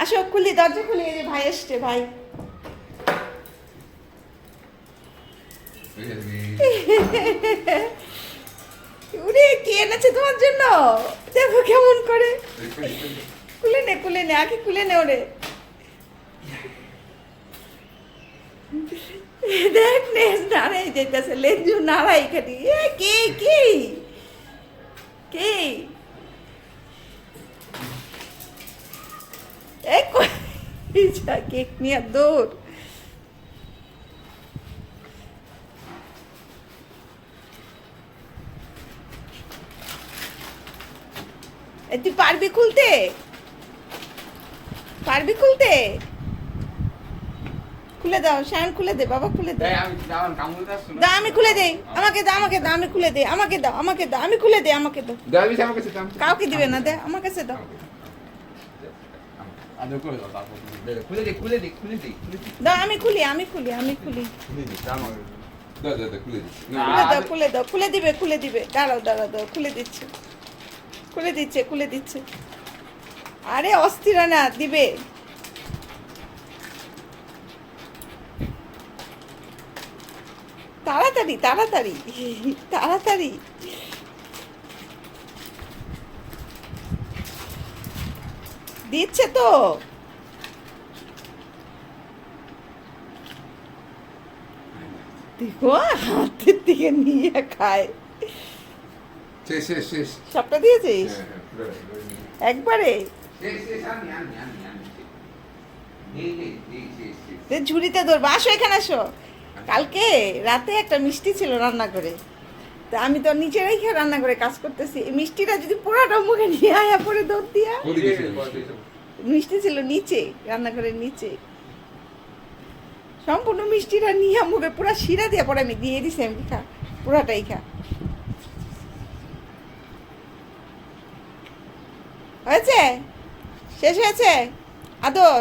আসো খুলি দরজা খুলি এই যে ভাই এসছে ভাই। উরে কে এনেছে তোমার জন্য? দেখো কেমন করে। খুলে নে খুলে নে আগে খুলে নে ওরে। দেখ নে নাড়াই যেতেছে লেজু নাড়াই খালি এ কে কে? কে? এ কই যা কেক নিয়ে দৌড় তুই পারবি খুলতে পারবি খুলতে খুলে দাও শায়ন খুলে দে বাবা খুলে দে। দা আমি খুলে দেই আমাকে দাও আমাকে দাও আমি খুলে দেই আমাকে দাও আমাকে দাও আমি খুলে দেই আমাকে দাও। কাউকে দিবে না দে আমার কাছে দাও। খুলে দে খুলে দে খুলে দে খুলে দে দাও আমি খুলি আমি খুলি আমি খুলি খুলে দাও খুলে দাও খুলে দিবে খুলে দিবে দাঁড়াও দাঁড়াও দাও খুলে দিচ্ছে খুলে দিচ্ছে খুলে দিচ্ছে আরে অস্থির না দিবে তাড়াতাড়ি তাড়াতাড়ি তাড়াতাড়ি দিচ্ছে তো। দেখো হাতের দিকে নিয়ে খায়। সবটা দিয়েছিস? একবারে? এ ঝুড়িতে ধরবো। আসো এখানে আসো। কালকে রাতে একটা মিষ্টি ছিল রান্না করে। তা আমি তো নিচে রেখে রান্না করে কাজ করতেছি। মিষ্টিটা যদি পোড়াটা মুখে নিয়ে আয়া পরে দৌড় দিয়া। মিষ্টি? ছিল নিচে রান্নাঘরের নিচে। সম্পূর্ণ মিষ্টিটা নিয়ে মুখে পুরা শিরা দিয়ে পরে আমি দিয়ে দিছি আমি খা পুরাটাই খা। হয়েছে? শেষ হয়েছে? আদর?